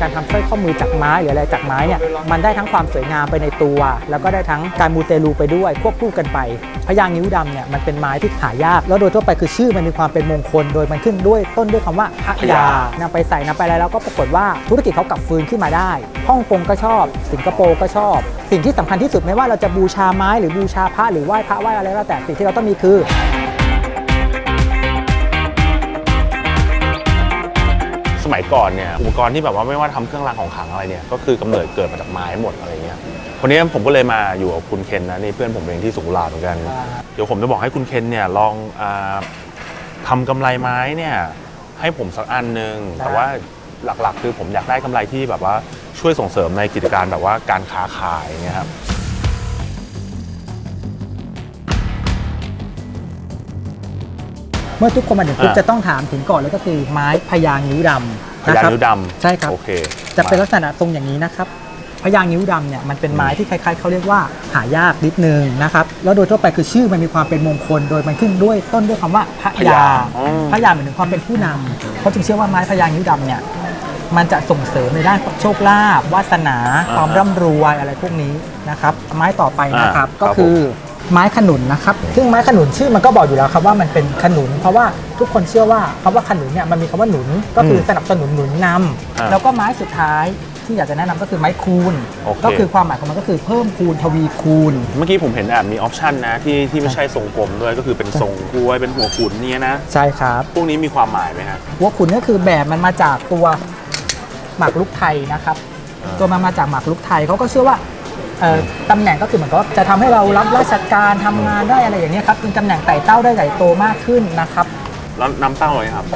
การทำสร้อยข้อมือจากไม้หรืออะไรจากไม้เนี่ยมันได้ทั้งความสวยงามไปในตัว แล้วก็ได้ทั้งการมูเตลูไปด้วยควบคู่กันไปพญางิ้วดำเนี่ยมันเป็นไม้ที่หายาก แล้วโดยทั่วไปคือชื่อมันมีความเป็นมงคล โดยมันขึ้นด้วยต้นด้วยคำว่าพญานำไปใส่นำไปอะไรแล้วก็ปรากฏว่าธุรกิจเขากลับฟื้นขึ้นมาได้ฮ่องกงก็ชอบ สิงคโปร์ก็ชอบ สิ่งที่สำคัญที่สุดไม่ว่าเราจะบูชาไม้หรือบูชาพระหรือไหว้พระไหว้อะไรก็แล้วแต่สิ่งที่เราต้องมีคือ มัยก่อนเนี่ยอุปกรณ์ที่แบบว่าไม่ว่าทำเครื่องรางของขลังอะไรเนี่ยก็คือกำเนิดเกิดมาจากไม้หมดอะไรเงี้ยวันนี้ผมก็เลยมาอยู่กับคุณเคนนะนี่เพื่อนผมเองที่สุขุมลาเหมือนกัน เดี๋ยวผมจะบอกให้คุณเคนเนี่ยลองอาทำกำไรไม้เนี่ยให้ผมสักอันหนึ่งได้แต่ว่าหลักๆ คือผมอยากได้กำไรที่แบบว่าช่วยส่งเสริมในกิจการแบบว่าการค้าขายอย่างเงี้ยครับ เมื่อทุกคนมาถึงปุ๊บอ่า จะต้องถามถึงก่อนเลยก็คือไม้พญางิ้วดำพญานะครับ นิ้วดำใช่ครับ โอเคจะเป็นมาลักษณะทรงอย่างนี้นะครับพญางิ้วดำเนี่ยมันเป็นไม้ที่คล้ายๆเขาเรียกว่าหายากนิดนึงนะครับแล้วโดยทั่วไปคือชื่อมันมีความเป็นมงคล โดยมันขึ้นด้วยต้นด้วยคำว่าพพญาญาอ๋อพญาหมายถึงความเป็นผู้นำเขาจึงเชื่อว่าไม้พญางิ้วดำเนี่ยมันจะส่งเสริมในด้านโชคลาภวาสนาความร่ำรวยอะไรพวกนี้นะครับไม้ต่อไปนะครับอ่าก็ครับ คือ ไม้ขนุนนะครับ ซึ่งไม้ขนุนชื่อมันก็บอกอยู่แล้วครับว่ามันเป็นขนุน เพราะว่าทุกคนเชื่อว่าคำว่าขนุนเนี่ยมันมีคำว่าหนุนก็คือสนับสนุนหนุนนำอ่าแล้วก็ไม้สุดท้ายที่อยากจะแนะนำก็คือไม้คูณ โอเค ก็คือความหมายของมันก็คือเพิ่มคูณทวีคูณ เมื่อกี้ผมเห็นแอบมีออปชันนะที่ที่ไม่ใช่ทรงกลมด้วยก็คือเป็นทรงกล้วยเป็นหัวขุนเนี่ยนะ ใช่ครับพวกนี้มีความหมายไหมฮะ หัวขุนก็คือแบบมันมาจากตัวหมากรุกไทยนะครับอ่าตัวมันมาจากหมากรุกไทยเขาก็เชื่อว่าเอ่อ ตำแหน่งก็คือเหมือนกับว่าจะทำให้เรารับราชการทำงานได้อะไรอย่างเนี้ยครับเป็นตำแหน่งไต่เต้าได้ใหญ่โตมากขึ้นนะครับแล้วน้ำเต้าเลยครับ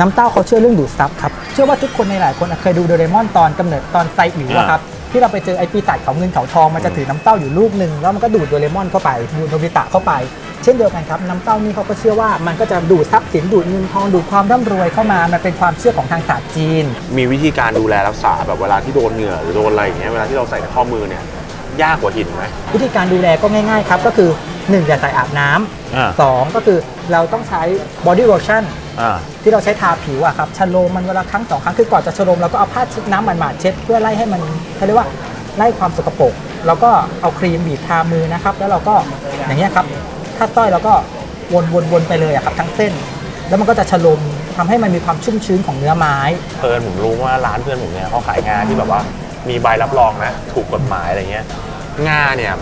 น้ำเต้าเขาเชื่อเรื่องดูดซับครับ เชื่อว่าทุกคนในหลายคนเคยดูโดเรมอนตอนกำเนิดตอนไซอิ๋วอะครับที่เราไปเจอไอปีศาจเขาเงินเขาทองมันจะถือน้ำเต้าอยู่ลูกหนึ่งแล้วมันก็ดูดโดเรมอนเข้าไปดูดโนบิตะเข้าไป เช่นเดียวกันครับน้ำเต้านี่เขาก็เชื่อว่ามันก็จะดูดทรัพย์สินดูดเงินทองดูดความร่ำรวยเข้ามามันเป็นความเชื่อของทางศาสตร์จีน มีวิธีการดูแลรักษาแบบเวลาที่โดนเหงื่อหรือโดนอะไรอย่างเงี้ยเวลาที่เราใส่ในข้อมือเนี่ย ยากกว่าหินไหม วิธีการดูแลก็ง่ายๆครับ ก็คือ 1 อย่าใส่อาบน้อ่าำสองก็คือเราต้องใช้ body lotion อ่า ที่เราใช้ทาผิวอะครับชโลมมันเวลาครั้งสองครั้งคือก่อนจะชโลมเราก็เอาผ้าเชุบน้ำหมาดๆเช็ดเพื่อไล่ให้มันเขาเรียกว่าไล่ความสกปรกแล้วก็เอาครีมบีบทามือนะครับ แล้วเราก็อย่างเงี้ยครับถ้าต้อยเราก็วนวนวนไปเลยอะครับทั้งเส้น แล้วมันก็จะชโลมทำให้มันมีความชุ่มชื้นของเนื้อไม้ เพื่อนผมรู้ว่าร้านเพื่อนผมเนี่ยเขาขายงานที่แบบว่ามีใบรับรองนะ ถูกกฎหมายอะไรเงี้ย งาเนี่ย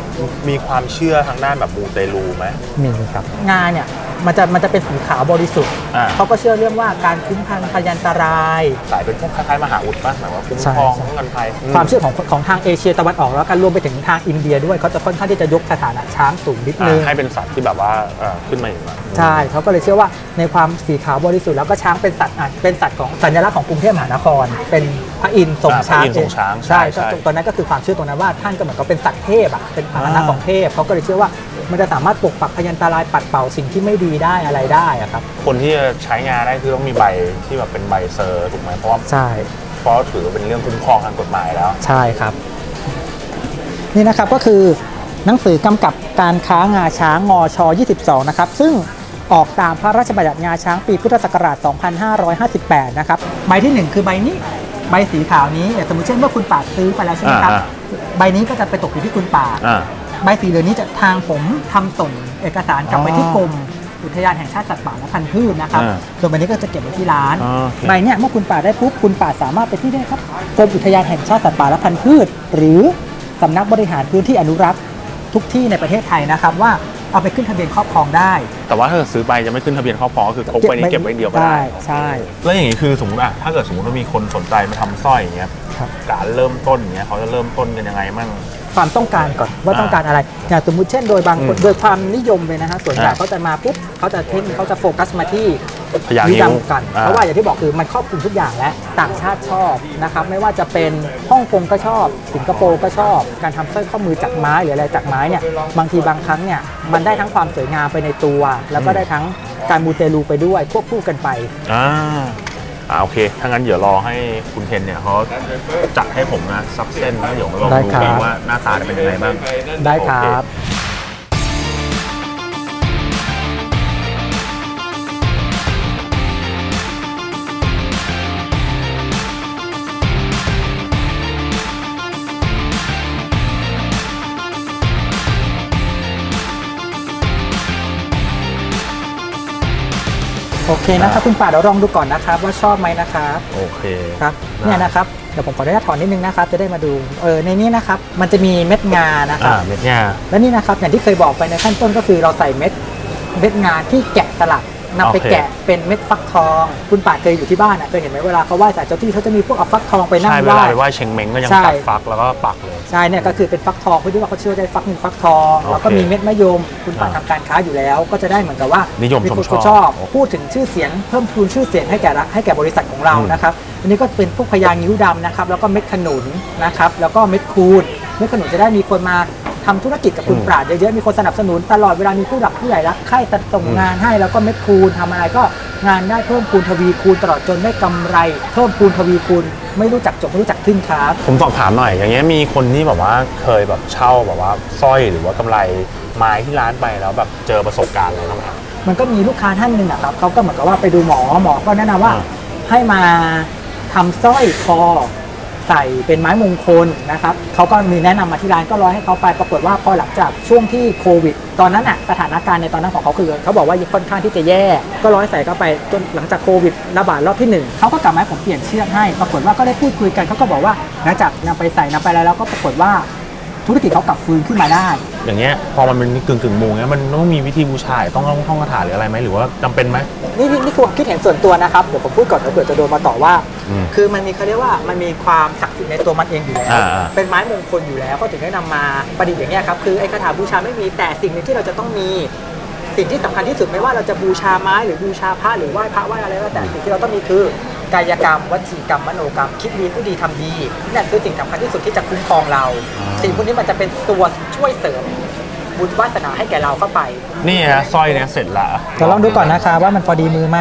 มีความเชื่อทางด้านแบบมูเตลูไหมมีครับ งาเนี่ย มันจะมันจะเป็นสีขาวบริสุทธิ์ อ่า เขาก็เชื่อเรื่องว่าการคุ้มภัยพยันตราย สายเป็นพวกคล้ายๆมหาอุดป่ะหมายว่าคุ้มใช่ ครองใช่ป้องกันภัยความเชื่อของของทางเอเชียตะวันออกแล้วกันรวมไปถึงทางอินเดียด้วยเขาจะค่อนข้างที่จะยกสถานะช้างสูงนิดอ่านึงให้เป็นสัตว์ที่แบบว่าเอ่อขึ้นมาอย่างนั้นใช่เขาก็เลยเชื่อว่าในความสีขาวบริสุทธิ์แล้วก็ช้างเป็นสัตว์อะเป็นสัตว์ของสัญลักษณ์ของกรุงเทพมหานคร เป็นพระอินทร์ทรงอ่าช้างพระอินทร์ทรงช้างใช่ใช่ก็ตอนนั้นก็คือความเชื่อตรงนั้นว่าท่านก็เหมือนกับเป็นสัตว์เทพอะเป็นพาหนะอ่า ของเทพเขาก็เลยเชื่อว่า มันจะสามารถปกปักพยันตรายปัดเป่าสิ่งที่ไม่ดีได้อะไรได้อะครับคนที่จะใช้งานได้คือต้องมีใบที่แบบเป็นใบเซอร์ถูกไหมเพราะว่าใช่เพราะถือว่าเป็นเรื่องคุ้มครองทางกฎหมายแล้ว ใช่ครับ นี่นะครับก็คือหนังสือกำกับการค้างาช้างงช22 นะครับ ซึ่งออกตามพระราชบัญญัติงาช้างปีพุทธศักราช 2558 นะครับ ใบทีหนึ่1 คือใบนี้ ใบสีขาวนี้อย่างสมมติเช่นว่าคุณป่าดซื้อไปแล้วใช่ไหมครับ อ่า ใบนี้ก็จะไปตกอยู่ที่คุณป่าด อ่า ใบสีเหลืองนี้จะทางผมทำส่งเอกสารกลับไปที่กรมอุทยานแห่งชาติสัตว์ป่าและพันธุ์พืชนะครับ อ่าส่วนใบนี้ก็จะเก็บไว้ที่ร้านอ๋อโอเคใบเนี้ยเมื่อคุณป่าดได้ปุ๊บคุณป่าดสามารถไปที่ได้ครับกรมอุทยานแห่งชาติสัตว์ป่าและพันธุ์พืช หรือสำนักบริหารพื้นที่อนุรักษ์ทุกที่ในประเทศไทยนะครับว่าเอาไปขึ้นทะเบียนครอบครองได้ แต่ว่าถ้าเกิดซื้อไปจะไม่ขึ้นทะเบียนครอบครองก็คือพกไปนี้เก็บไว้เดียวก็ได้ใช่ แล้วอย่างนี้คือสมมติอะถ้าเกิดสมมติว่ามีคนสนใจมาทำสร้อยอย่างเงี้ยครับ การเริ่มต้นอย่างเงี้ยเขาจะเริ่มต้นกันยังไงมั่ง ความต้องการก่อนว่าอ่าต้องการอะไรอย่างสมมุติเช่นโดยบางคนอืมโดยความนิยมเลยนะฮะส่วนใหญ่อ่าเขาจะมาปุ๊บเขาจะเพ่งเขาจะโฟกัสมาที่พญานิ้วงิ้วดำกันอ่าเพราะว่าอย่างที่บอกคือมันครอบคลุมทุกอย่างและต่างชาติชอบนะครับไม่ว่าจะเป็นฮ่องกงก็ชอบ สิงคโปร์ก็ชอบ การทำสร้อยข้อมือจากไม้หรืออะไรจากไม้เนี่ยบางทีบางครั้งเนี่ยมันได้ทั้งความสวยงามไปในตัว แล้วก็ได้ทั้งการมูเตลูไปด้วยควบคู่กันไป อ่าอ่าโอเค ถ้างั้นเดี๋ยวรอให้คุณเทนเนี่ยเขาจัดให้ผมนะซับเส้นแล้วเดี๋ยวมาลองได้ดูครับ กันว่าหน้าตาจะเป็นยังไงบ้างได้ครับ โโอเคนะครับคุณป่าเดี๋ยวลองดูก่อนนะครับ ว่าชอบไหมนะครับโอเคครับเนี่ยนะครับเดี๋ยวผมขออนุญาตถอนนิดนึงนะครับจะได้มาดูเออในนี้นะครับมันจะมีเม็ดงานะครับอ่าเม็ดงาและนี่นะครับอย่างที่เคยบอกไปในขั้นต้นก็คือเราใส่เม็ดเม็ดงาที่แกะสลัก นำไปโอเค แกะเป็นเม็ดฟักทอง คุณป่าเคยอยู่ที่บ้านอะเคยเห็นไหมเวลาเขาไหว้สารเจ้าที่เขาจะมีพวกเอาฟักทองไปนั่งใช่เวไหว้ ลาไปไหว้เชงเม้งก็ยังใช่ ตัดฟักแล้วก็ปักเลย ใช่เนี่ยก็คือเป็นฟักทองเพื่อที่ว่าเขาเชื่อได้ฟักหนึ่งฟักทองโอเคแล้วก็มีเม็ดมะยม คุณป่าอ่าทำการค้าอยู่แล้ว ก็จะได้เหมือนกับว่านิยมมีคนชมชอบชอบพูดถึงชื่อเสียงเพิ่มพูนชื่อเสียงให้แก่ละให้แก่บริษัทของเราอืม นะครับอันนี้ก็เป็นพวกพญางิ้วดำนะครับแล้วก็เม็ดขนุนนะครับแล้วก็เม็ดคูณเม็ดขนุนจะได้มีคนมา ทำธุรกิจกับคุณปราดเยอะๆ มีคนสนับสนุนตลอดเวลามีผู้หลักผู้ใหญ่รักใคร่ส่งงานให้แล้วก็เม็ดคูณทำอะไรก็งานได้เพิ่มคูณทวีคูณตลอดจนได้กำไร เพิ่มคูณทวีคูณไม่รู้จักจบไม่รู้จักขึ้นครับผมสอบถามหน่อย อย่างเงี้ยมีคนที่แบบว่าเคยแบบเช่าแบบว่าสร้อยหรือว่ากำไรไม้ที่ร้านไปแล้วแบบเจอประสบการณ์อะไรบ้างไหมครับมันก็มีลูกค้าท่านหนึ่งอะครับเขาก็เหมือนกับว่าไปดูหมอหมอก็แนะนำว่าอ่าให้มาทำสร้อยคอ ใส่เป็นไม้มงคลนะครับเขาก็มีแนะนำมาที่ร้านก็ร้อยให้เขาไปปรากฏว่าพอหลังจากช่วงที่โควิด ตอนนั้นอะสถานการณ์ในตอนนั้นของเขาคือเขาบอกว่าค่อนข้างที่จะแย่ ก็ร้อยใส่เข้าไปจนหลังจากโควิดระบาดรอบที่หนึ่งเขาก็กลับมาผมเปลี่ยนเชือกให้ ปรากฏว่าก็ได้พูดคุยกันเขาก็บอกว่าหลังจากนำไปใส่นำไปอะไรแล้วก็ปรากฏว่า ธุรกิจเขากลับฟื้นขึ้นมาได้ อย่างเงี้ยพอมันเป็นกึ่งกึ่งๆมูเงี้ยมันต้องมีวิธีบูชาต้องต้องท่องคาถาหรืออะไรไหมหรือว่าจำเป็นไหม นี่นี่นี่คือความคิดเห็นส่วนตัวนะครับ เดี๋ยวผมพูดก่อนแล้วเผื่อจะโดนมาต่อว่า อืมคือมันมีเขาเรียกว่ามันมีความศักดิ์สิทธิ์ในตัวมันเองอยู่แล้ว อ่าอ่าเป็นไม้มงคลอยู่แล้วก็ถึงได้นำมาประดิษฐ์อย่างเงี้ยครับ คือไอ้คาถาบูชาไม่มีแต่สิ่งหนึ่งที่เราจะต้องมี สิ่งที่สำคัญที่สุดไม่ว่าเราจะบูชาไม้หรือบูชาพระหรือไหว้พระไหว้อะไรก็แล้วแต่สิ่งที่เราต้องมีคือ กายกรรมวจีกรรมมโนกรรม คิดดีพูดดีทำดีนี่นคือสิ่งสำคัญที่สุดที่จะคุ้มครองเรา สิ่งพวกนี้มันจะเป็นตัวช่วยเสริมบุญวาสนาให้แก่เราเข้าไป นี่ฮะสร้อยเนี้ยเสร็จละเดี๋ยวลองดูก่อนนะคะว่ามันพอดีมือไหม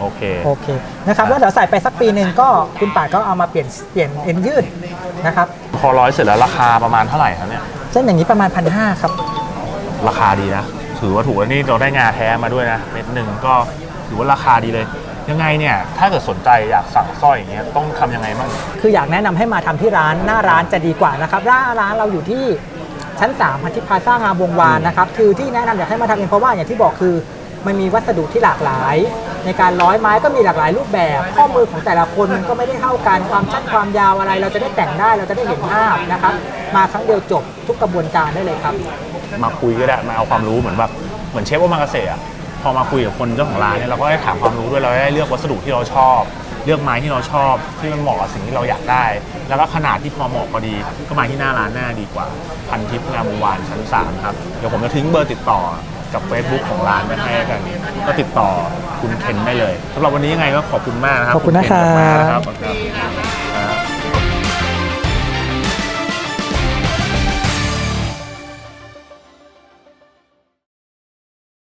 โอเคโอเคนะครับแล้วเดี๋ยวใส่ไปสักปีหนึ่งก็คุณป่าก็เอามาเปลี่ยนเปลี่ยนเอ็นยืดนะครับพอร้อยเสร็จแล้วราคาประมาณเท่าไหร่ครับเนี่ยเส้นอย่างนี้ประมาณพันห้าครับ ราคาดีนะถือว่าถูกแล้วนี่เราได้งาแท้มาด้วยนะเม็ดหนึ่งก็ถือว่าราคาดีเลย ยังไงเนี่ยถ้าเกิดสนใจอยากสั่งสร้อยอย่างเงี้ยต้องทำยังไงบ้าง คืออยากแนะนำให้มาทำที่ร้านหน้าร้านจะดีกว่านะครับหน้าร้านเราอยู่ที่ชั้น3พันธิพาซ่างามวงวานนะครับคือที่แนะนำอยากให้มาทำเองเพราะว่าอย่างที่บอกคือ มันมีวัสดุที่หลากหลาย ในการร้อยไม้ก็มีหลากหลายรูปแบบ ข้อมือของแต่ละคนมันก็ไม่ได้เท่ากันความสั้นความยาวอะไร เราจะได้แต่งได้เราจะได้เห็นภาพนะครับมาครั้งเดียวจบทุกกระบวนการได้เลยครับ มาคุยก็ได้มาเอาความรู้เหมือนแบบเหมือนเชฟโอมากาเสะอะ พอมาคุยกับคนเจ้าของร้านเนี่ยเราก็ได้ถามความรู้ด้วยเราได้เลือกวัสดุที่เราชอบ เลือกไม้ที่เราชอบ ที่มันเหมาะกับสิ่งที่เราอยากได้ แล้วก็ขนาดที่พอเหมาะพอดี ก็มาที่หน้าร้านหน้าดีกว่า พันทิพย์งามวงวานชั้นสามครับเดี๋ยวผมจะทิ้งเบอร์ติดต่อกับ Facebook ของร้านไว้ให้กันก็ติดต่อคุณเคนได้เลยสำหรับวันนี้ยังไงก็ขอบคุณมากนะครับขอบคุณนะครับเคนมากๆนะครับขอบคุณครับ